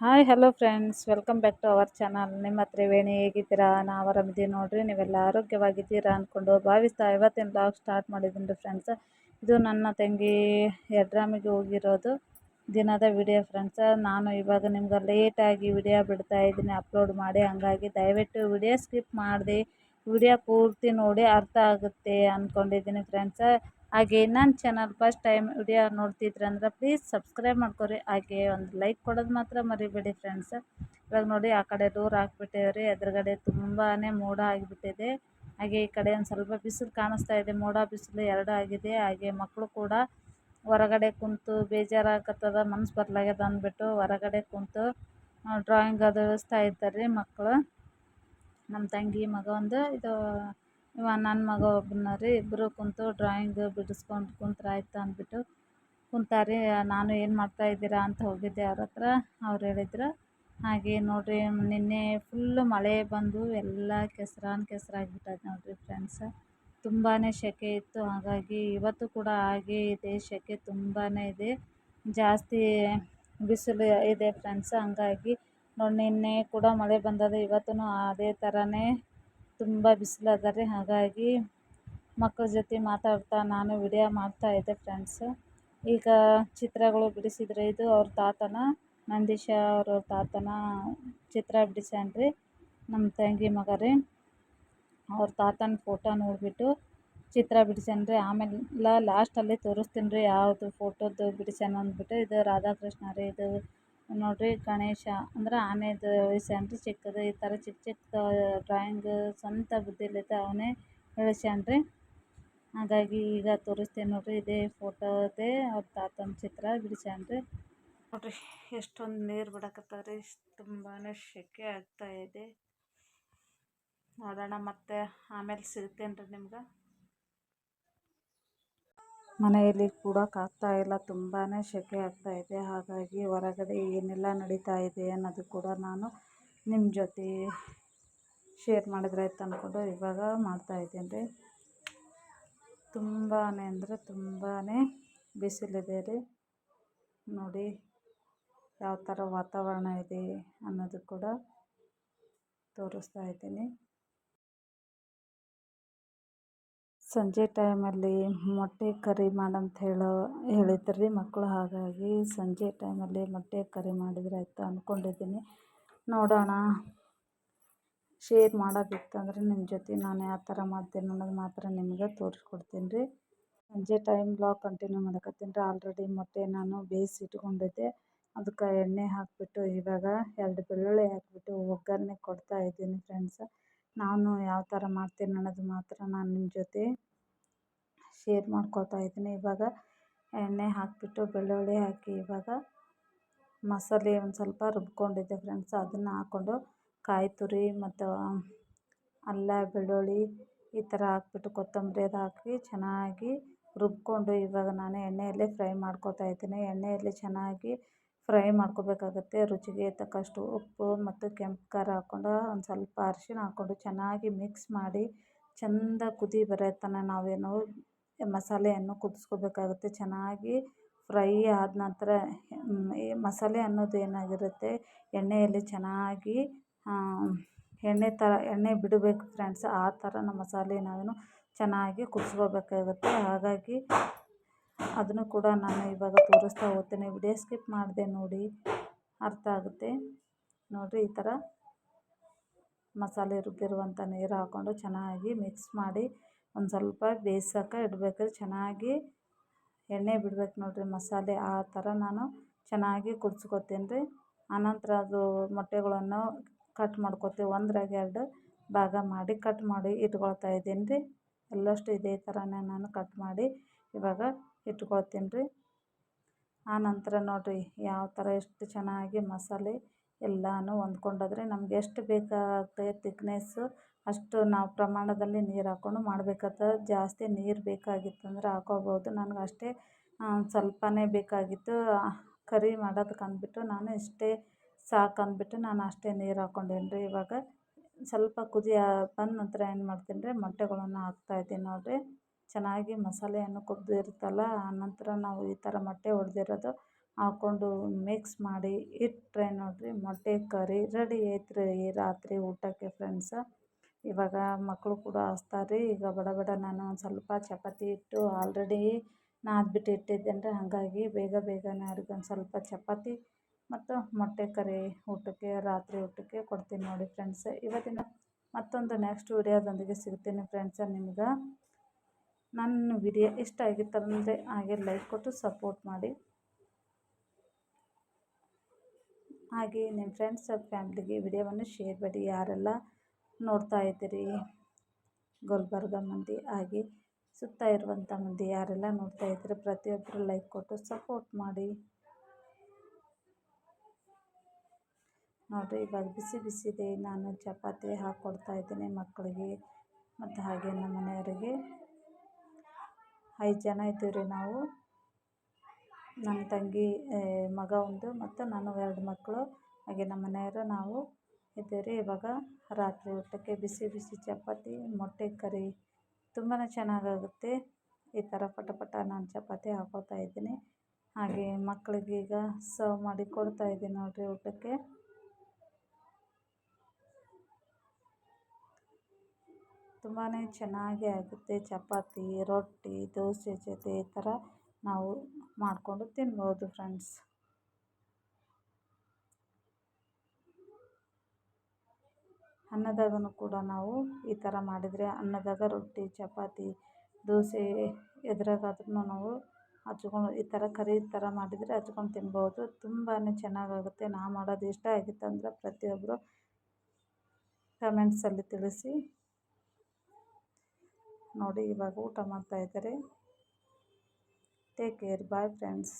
Hi hello friends welcome back to our channel ನಿಮ್ಮ ತ್ರಿವೇಣಿ ಹೇಗಿದ್ದೀರಾ? ನಾವು ಆರಾಮಿದ್ದೀವಿ ನೋಡಿರಿ, ನೀವೆಲ್ಲ ಆರೋಗ್ಯವಾಗಿದ್ದೀರಾ ಅಂದ್ಕೊಂಡು ಭಾವಿಸ್ತಾ ಇವತ್ತಿನ ಬ್ಲಾಗ್ ಸ್ಟಾರ್ಟ್ ಮಾಡಿದ್ದೀನಿ ರೀ ಫ್ರೆಂಡ್ಸ್ ಇದು ನನ್ನ ತಂಗಿ ಯಡ್ರಾಮಿಗೆ ಹೋಗಿರೋದು. ದಿನದ ವಿಡಿಯೋ ಫ್ರೆಂಡ್ಸ್ ನಾನು ಇವಾಗ ನಿಮ್ಗೆ ಲೇಟಾಗಿ ವಿಡಿಯೋ ಬಿಡ್ತಾ ಇದ್ದೀನಿ ಅಪ್ಲೋಡ್ ಮಾಡಿ. ಹಂಗಾಗಿ ದಯವಿಟ್ಟು ವಿಡಿಯೋ ಸ್ಕಿಪ್ ಮಾಡಿದೆ. ವಿಡಿಯೋ ಪೂರ್ತಿ ನೋಡಿ ಅರ್ಥ ಆಗುತ್ತೆ ಅಂದ್ಕೊಂಡಿದ್ದೀನಿ ಫ್ರೆಂಡ್ಸ ಹಾಗೆ ನನ್ನ ಚಾನಲ್ ಫಸ್ಟ್ ಟೈಮ್ ವಿಡಿಯೋ ನೋಡ್ತಿದ್ರೆ ಅಂದ್ರೆ ಪ್ಲೀಸ್ ಸಬ್ಸ್ಕ್ರೈಬ್ ಮಾಡ್ಕೊರಿ. ಹಾಗೆ ಒಂದು ಲೈಕ್ ಕೊಡೋದು ಮಾತ್ರ ಮರಿಬೇಡಿ ಫ್ರೆಂಡ್ಸ್ ಇವಾಗ ನೋಡಿ ಆ ಕಡೆ ಡೋರ್ ಹಾಕ್ಬಿಟ್ಟೇವ್ರಿ ಎದುರುಗಡೆ ತುಂಬಾ ಮೋಡ ಆಗಿಬಿಟ್ಟಿದೆ. ಹಾಗೆ ಈ ಕಡೆ ಒಂದು ಸ್ವಲ್ಪ ಬಿಸಿಲು ಕಾಣಿಸ್ತಾ ಇದೆ. ಮೋಡ, ಬಿಸಿಲು ಎರಡು ಆಗಿದೆ. ಹಾಗೆ ಮಕ್ಕಳು ಕೂಡ ಹೊರಗಡೆ ಕುಂತು ಬೇಜಾರಾಗತ್ತದ ಮನಸ್ಸು ಬರ್ಲಾಗ್ಯದ ಅಂದ್ಬಿಟ್ಟು ಹೊರಗಡೆ ಕುಂತು ಡ್ರಾಯಿಂಗ್ ಅದು ಇದ್ದಾರೆ ಮಕ್ಕಳು ನಮ್ಮ ತಂಗಿ ಮಗ ಒಂದು ಇದು ಇವ ನನ್ನ ಮಗ ಒಬ್ಬನ ರೀ ಇಬ್ಬರು ಕುಂತು ಡ್ರಾಯಿಂಗ್ ಬಿಡಿಸ್ಕೊಂಡು ಕುಂತ್ರೆ ಆಯ್ತು ಅಂದ್ಬಿಟ್ಟು ರೀ ನಾನು ಏನು ಮಾಡ್ತಾಯಿದ್ದೀರಾ ಅಂತ ಹೋಗಿದ್ದೆ ಅವ್ರ ಹತ್ರ. ಅವ್ರು ಹೇಳಿದ್ರು, ಹಾಗೆ ನೋಡಿರಿ, ನಿನ್ನೆ ಫುಲ್ಲು ಮಳೆ ಬಂದು ಎಲ್ಲ ಕೆಸ್ರಾನ್ ಕೆಸರಾಗ್ಬಿಟ್ಟೈತೆ ನೋಡಿರಿ ಫ್ರೆಂಡ್ಸ ತುಂಬಾ ಸೆಕೆ ಇತ್ತು, ಹಾಗಾಗಿ ಇವತ್ತು ಕೂಡ ಹಾಗೆ ಇದೆ ಸೆಕೆ ತುಂಬಾ ಇದೆ. ಜಾಸ್ತಿ ಬಿಸಿಲು ಇದೆ ಫ್ರೆಂಡ್ಸ್ ಹಂಗಾಗಿ ನೋಡಿ ನಿನ್ನೆ ಕೂಡ ಮಳೆ ಬಂದದ ಇವತ್ತು ಅದೇ ಥರನೇ ತುಂಬ ಬಿಸಿಲು ಅದ ರೀ ಹಾಗಾಗಿ ಮಕ್ಕಳ ಜೊತೆ ಮಾತಾಡ್ತಾ ನಾನು ವಿಡಿಯೋ ಮಾಡ್ತಾಯಿದ್ದೆ ಫ್ರೆಂಡ್ಸ್ ಈಗ ಚಿತ್ರಗಳು ಬಿಡಿಸಿದ್ರೆ ಇದು ಅವ್ರ ತಾತನ, ನಂದೀಶ ಅವರ ತಾತನ ಚಿತ್ರ ಬಿಡಿಸ್ಯಾನ ರೀ ನಮ್ಮ ತಂಗಿ ಮಗ ರೀ. ಅವ್ರ ತಾತನ ಫೋಟೋ ನೋಡಿಬಿಟ್ಟು ಚಿತ್ರ ಬಿಡಿಸ್ಯಾನ ರೀ ಆಮೇಲೆ ಲಾಸ್ಟಲ್ಲಿ ತೋರಿಸ್ತೀನಿ ರೀ ಯಾವುದು ಫೋಟೋದು ಬಿಡಿಸ್ಯಾನ ಅಂದ್ಬಿಟ್ಟು, ಇದು ರಾಧಾಕೃಷ್ಣ ರೀ, ಇದು ನೋಡಿರಿ ಗಣೇಶ ಅಂದ್ರೆ ಆನೆದು ಇಳ್ಸ್ಯಾನ ಚಿಕ್ಕದು, ಈ ಥರ ಚಿಕ್ಕ ಚಿಕ್ಕ ಡ್ರಾಯಿಂಗ್ ಸ್ವಂತ ಬುದ್ಧಿಲಿದ್ದ ಅವನೇ ಇಳಿಸ್ಯಾನ ರೀ ಹಾಗಾಗಿ ಈಗ ತೋರಿಸ್ತೀನಿ ನೋಡಿರಿ, ಇದೇ ಫೋಟೋದೇ ಅವ್ರ ತಾತನ ಚಿತ್ರ ಬಿಡಿಸ್ಯಾನ ರೀ ನೋಡಿರಿ, ಎಷ್ಟೊಂದು ನೀರು ಬಿಡಕತ್ತದ್ರಿ ತುಂಬಾ ಶೆಕೆ ಆಗ್ತಾ ಇದೆ. ನೋಡೋಣ ಮತ್ತೆ ಆಮೇಲೆ ಸಿಗ್ತೇನೆ ರೀ ನಿಮ್ಗೆ. ಮನೆಯಲ್ಲಿ ಕೂಡೋಕ್ಕಾಗ್ತಾ ಇಲ್ಲ. ತುಂಬಾ ಸೆಕೆ ಆಗ್ತಾ ಇದೆ. ಹಾಗಾಗಿ ಹೊರಗಡೆ ಏನೆಲ್ಲ ನಡೀತಾ ಇದೆ ಅನ್ನೋದು ಕೂಡ ನಾನು ನಿಮ್ಮ ಜೊತೆ ಶೇರ್ ಮಾಡಿದ್ರೆ ಆಯ್ತು ಅಂದ್ಕೊಂಡು ಇವಾಗ ಮಾಡ್ತಾಯಿದ್ದೀನಿ ರೀ. ತುಂಬಾ ಅಂದರೆ ತುಂಬಾ ಬಿಸಿಲಿದೆ ರೀ. ನೋಡಿ ಯಾವ ಥರ ವಾತಾವರಣ ಇದೆ ಅನ್ನೋದು ಕೂಡ ತೋರಿಸ್ತಾ ಇದ್ದೀನಿ. ಸಂಜೆ ಟೈಮಲ್ಲಿ ಮೊಟ್ಟೆ ಕರಿ ಮಾಡಂತ ಹೇಳೋ, ಹೇಳಿದ್ರು ರೀ ಮಕ್ಕಳು ಹಾಗಾಗಿ ಸಂಜೆ ಟೈಮಲ್ಲಿ ಮೊಟ್ಟೆ ಕರಿ ಮಾಡಿದರೆ ಆಯಿತು ಅಂದ್ಕೊಂಡಿದ್ದೀನಿ ನೋಡೋಣ. ಶೇರ್ ಮಾಡೋದಿತ್ತಂದ್ರೆ ನಿಮ್ಮ ಜೊತೆ ನಾನು ಯಾವ ಥರ ಮಾಡ್ತೀನಿ ಅನ್ನೋದು ಮಾತ್ರ ನಿಮಗೆ ತೋರಿಸ್ಕೊಡ್ತೀನಿ ರೀ ಸಂಜೆ ಟೈಮ್ ಬ್ಲಾಗ್ ಕಂಟಿನ್ಯೂ ಮಾಡಕತ್ತೀನಿ ರೀ ಆಲ್ರೆಡಿ ಮೊಟ್ಟೆ ನಾನು ಬೇಯಿಸಿ ಇಟ್ಕೊಂಡಿದ್ದೆ. ಅದಕ್ಕೆ ಎಣ್ಣೆ ಹಾಕಿಬಿಟ್ಟು ಇವಾಗ ಎರಡು ಬೆಳ್ಳುಳ್ಳಿ ಹಾಕಿಬಿಟ್ಟು ಒಗ್ಗರಣೆ ಕೊಡ್ತಾ ಇದ್ದೀನಿ ಫ್ರೆಂಡ್ಸ. ನಾನು ಯಾವ ಥರ ಮಾಡ್ತೀನಿ ಅನ್ನೋದು ಮಾತ್ರ ನಾನು ನಿಮ್ಮ ಜೊತೆ ಶೇರ್ ಮಾಡ್ಕೊಳ್ತಾ ಇದ್ದೀನಿ. ಇವಾಗ ಎಣ್ಣೆ ಹಾಕಿಬಿಟ್ಟು, ಬೆಳ್ಳುಳ್ಳಿ ಹಾಕಿ, ಇವಾಗ ಮಸಾಲೆ ಒಂದು ಸ್ವಲ್ಪ ರುಬ್ಕೊಂಡಿದ್ದೆ ಫ್ರೆಂಡ್ಸ್ ಅದನ್ನು ಹಾಕ್ಕೊಂಡು ಕಾಯಿ ತುರಿ ಮತ್ತು ಅಲ್ಲ, ಬೆಳ್ಳುಳ್ಳಿ ಈ ಥರ ಹಾಕ್ಬಿಟ್ಟು ಕೊತ್ತಂಬರಿ ಅದು ಹಾಕಿ ಚೆನ್ನಾಗಿ ರುಬ್ಕೊಂಡು ಇವಾಗ ನಾನು ಎಣ್ಣೆಯಲ್ಲೇ ಫ್ರೈ ಮಾಡ್ಕೊಳ್ತಾ ಇದ್ದೀನಿ. ಎಣ್ಣೆಯಲ್ಲಿ ಚೆನ್ನಾಗಿ ಫ್ರೈ ಮಾಡ್ಕೋಬೇಕಾಗುತ್ತೆ. ರುಚಿಗೆ ತಕ್ಕಷ್ಟು ಉಪ್ಪು ಮತ್ತು ಕೆಂಪು ಖಾರ ಹಾಕ್ಕೊಂಡು ಒಂದು ಸ್ವಲ್ಪ ಅರಿಶಿಣ ಹಾಕ್ಕೊಂಡು ಚೆನ್ನಾಗಿ ಮಿಕ್ಸ್ ಮಾಡಿ ಚೆಂದ ಕುದಿ ಬರೋ ತನಕ ನಾವೇನು ಮಸಾಲೆಯನ್ನು ಕುದಿಸ್ಕೋಬೇಕಾಗುತ್ತೆ. ಚೆನ್ನಾಗಿ ಫ್ರೈ ಆದ ನಂತರ ಮಸಾಲೆ ಅನ್ನೋದು ಏನಾಗಿರುತ್ತೆ, ಎಣ್ಣೆಯಲ್ಲಿ ಚೆನ್ನಾಗಿ ಎಣ್ಣೆ ಥರ ಎಣ್ಣೆ ಬಿಡಬೇಕು ಫ್ರೆಂಡ್ಸ್ ಆ ಥರ ನಮ್ಮ ಮಸಾಲೆ ನಾವೇನು ಚೆನ್ನಾಗಿ ಕುದಿಸ್ಕೋಬೇಕಾಗುತ್ತೆ. ಹಾಗಾಗಿ ಅದನ್ನು ಕೂಡ ನಾನು ಇವಾಗ ತೋರಿಸ್ತಾ ಹೋಗ್ತೀನಿ. ವಿಡಿಯೋ ಸ್ಕಿಪ್ ಮಾಡಿದೆ ನೋಡಿ, ಅರ್ಥ ಆಗುತ್ತೆ. ನೋಡಿರಿ, ಈ ಥರ ಮಸಾಲೆ ರುಬ್ಬಿರುವಂಥ ನೀರು ಹಾಕ್ಕೊಂಡು ಚೆನ್ನಾಗಿ ಮಿಕ್ಸ್ ಮಾಡಿ ಒಂದು ಸ್ವಲ್ಪ ಬೇಯ್ಸೋಕೆ ಇಡಬೇಕು ಚೆನ್ನಾಗಿ ಎಣ್ಣೆ ಬಿಡ್ಬೇಕು ನೋಡಿರಿ ಮಸಾಲೆ. ಆ ಥರ ನಾನು ಚೆನ್ನಾಗಿ ಕುದಿಸ್ಕೊತೀನಿ ರೀ. ಆನಂತರ ಅದು ಮೊಟ್ಟೆಗಳನ್ನು ಕಟ್ ಮಾಡ್ಕೊತೀವಿ. ಒಂದ್ರಾಗ ಎರಡು ಭಾಗ ಮಾಡಿ ಕಟ್ ಮಾಡಿ ಇಟ್ಕೊಳ್ತಾ ಇದ್ದೀನಿ ರೀ. ಎಲ್ಲಷ್ಟು ಇದೇ ಥರನೇ ನಾನು ಕಟ್ ಮಾಡಿ ಇವಾಗ ಇಟ್ಕೊಳ್ತೀನಿ ರೀ ಆನಂತರ ನೋಡಿರಿ ಯಾವ ಥರ ಎಷ್ಟು ಚೆನ್ನಾಗಿ ಮಸಾಲೆ ಎಲ್ಲನೂ ಹೊಂದ್ಕೊಂಡದ್ರಿ ನಮ್ಗೆ ಎಷ್ಟು ಬೇಕಾಗುತ್ತೆ ತಿಕ್ನೆಸ್ಸು ಅಷ್ಟು ನಾವು ಪ್ರಮಾಣದಲ್ಲಿ ನೀರು ಹಾಕ್ಕೊಂಡು ಮಾಡಬೇಕಾಗ್ತದೆ ಜಾಸ್ತಿ ನೀರು ಬೇಕಾಗಿತ್ತಂದ್ರೆ ಹಾಕ್ಕೊಬೋದು ನನಗೆ ಅಷ್ಟೇ ಸ್ವಲ್ಪನೇ ಬೇಕಾಗಿತ್ತು. ಕರಿ ಮಾಡೋದಕ್ಕೆ ಅಂದ್ಬಿಟ್ಟು ನಾನು ಇಷ್ಟೇ ಸಾಕು ಅಂದ್ಬಿಟ್ಟು ನಾನು ಅಷ್ಟೇ ನೀರು ಹಾಕ್ಕೊಂಡೇನಿ ರೀ ಇವಾಗ ಸ್ವಲ್ಪ ಕುದಿ ಬಂದ ನಂತರ ಏನು ಮಾಡ್ತೀನಿ ರೀ ಮೊಟ್ಟೆಗಳನ್ನು ಹಾಕ್ತಾಯಿದ್ದೀನಿ ನೋಡಿರಿ. ಚೆನ್ನಾಗಿ ಮಸಾಲೆಯನ್ನು ಕುದ್ದಿರುತ್ತಲ್ಲ ಆನಂತರ ನಾವು ಈ ಥರ ಮೊಟ್ಟೆ ಹೊಡೆದಿರೋದು ಹಾಕ್ಕೊಂಡು ಮಿಕ್ಸ್ ಮಾಡಿ ಇಟ್ಟರೆ ನೋಡಿರಿ ಮೊಟ್ಟೆ ಕರಿ ರೆಡಿ ಐತ್ರಿ ರಾತ್ರಿ ಊಟಕ್ಕೆ ಫ್ರೆಂಡ್ಸ ಇವಾಗ ಮಕ್ಕಳು ಕೂಡ ಹಸ್ತಾರೆ ಈಗ ಬಡ ಬಡ ನಾನು ಒಂದು ಸ್ವಲ್ಪ ಚಪಾತಿ ಹಿಟ್ಟು ಆಲ್ರೆಡಿ ನಾದ್ಬಿಟ್ಟು ಇಟ್ಟಿದ್ದೇನೆ ರೀ ಹಾಗಾಗಿ ಬೇಗ ಬೇಗನೆ ಅವ್ರಿಗೆ ಒಂದು ಸ್ವಲ್ಪ ಚಪಾತಿ ಮತ್ತು ಮೊಟ್ಟೆ ಕರಿ ಊಟಕ್ಕೆ, ರಾತ್ರಿ ಊಟಕ್ಕೆ ಕೊಡ್ತೀನಿ ನೋಡಿ ಫ್ರೆಂಡ್ಸ್ ಇವತ್ತಿನ ಮತ್ತೊಂದು ನೆಕ್ಸ್ಟ್ ವಿಡಿಯೋದೊಂದಿಗೆ ಸಿಗ್ತೀನಿ ಫ್ರೆಂಡ್ಸ ನಿಮ್ಗೆ. ನನ್ನ ವಿಡಿಯೋ ಇಷ್ಟ ಆಗಿತ್ತಂದರೆ ಹಾಗೆ ಲೈಕ್ ಕೊಟ್ಟು ಸಪೋರ್ಟ್ ಮಾಡಿ. ಹಾಗೆ ನಿಮ್ಮ ಫ್ರೆಂಡ್ಸ್ ಫ್ಯಾಮ್ಲಿಗೆ ವಿಡಿಯೋವನ್ನು ಶೇರ್ ಮಾಡಿ. ಯಾರೆಲ್ಲ ನೋಡ್ತಾ ಇದ್ದೀರಿ, ಗುಲ್ಬರ್ಗ ಮಂದಿ ಹಾಗೆ ಸುತ್ತ ಇರುವಂಥ ಮಂದಿ ಯಾರೆಲ್ಲ ನೋಡ್ತಾ ಇದ್ದೀರಿ ಪ್ರತಿಯೊಬ್ಬರು ಲೈಕ್ ಕೊಟ್ಟು ಸಪೋರ್ಟ್ ಮಾಡಿ. ನೋಡಿರಿ, ಇವಾಗ ಬಿಸಿ ಬಿಸಿ ಇದೆ. ನಾನು ಚಪಾತಿ ಹಾಕ್ಕೊಡ್ತಾ ಇದ್ದೀನಿ ಮಕ್ಕಳಿಗೆ ಮತ್ತು ಹಾಗೆ ನಮ್ಮ ಮನೆಯವರಿಗೆ. ಐದು ಜನ ಇದ್ದೀವಿ ರೀ ನಾವು. ನನ್ನ ತಂಗಿ ಮಗ ಒಂದು ಮತ್ತು ನಾನು ಎರಡು ಮಕ್ಕಳು. ಹಾಗೆ ನಮ್ಮ ಮನೆಯವರು ನಾವು ಇದ್ದೀವಿ ರೀ ಇವಾಗ. ರಾತ್ರಿ ಊಟಕ್ಕೆ ಬಿಸಿ ಬಿಸಿ ಚಪಾತಿ, ಮೊಟ್ಟೆ ಕರಿ. ತುಂಬಾ ಚೆನ್ನಾಗಾಗುತ್ತೆ. ಈ ಥರ ಪಟ ಪಟ ನಾನು ಚಪಾತಿ ಹಾಕ್ಕೊಳ್ತಾ ಇದ್ದೀನಿ. ಹಾಗೆ ಮಕ್ಕಳಿಗೆ ಈಗ ಸರ್ವ್ ಮಾಡಿ ಕೊಡ್ತಾ ಇದ್ದೀನಿ ನೋಡಿರಿ ಊಟಕ್ಕೆ. ತುಂಬಾ ಚೆನ್ನಾಗಿ ಆಗುತ್ತೆ. ಚಪಾತಿ, ರೊಟ್ಟಿ, ದೋಸೆ ಜೊತೆ ಈ ಥರ ನಾವು ಮಾಡಿಕೊಂಡು ತಿನ್ಬೋದು ಫ್ರೆಂಡ್ಸ್. ಅನ್ನದಾಗೂ ಕೂಡ ನಾವು ಈ ಥರ ಮಾಡಿದರೆ ಅನ್ನದಾಗ ರೊಟ್ಟಿ, ಚಪಾತಿ, ದೋಸೆ ಎದ್ರಾಗಾದ್ರೂ ನಾವು ಹಚ್ಕೊಂಡು ಈ ಥರ ಕರಿ ಥರ ಮಾಡಿದರೆ ಹಚ್ಕೊಂಡು ತಿನ್ಬೋದು. ತುಂಬಾ ಚೆನ್ನಾಗಾಗುತ್ತೆ. ನಾ ಮಾಡೋದು ಇಷ್ಟ ಆಗಿತ್ತಂದ್ರೆ ಪ್ರತಿಯೊಬ್ಬರು ಕಮೆಂಟ್ಸಲ್ಲಿ ತಿಳಿಸಿ. ನೋಡಿ ಇವಾಗ ಊಟ ಮಾಡ್ತಾ ಇದ್ದಾರೆ. Take care bye friends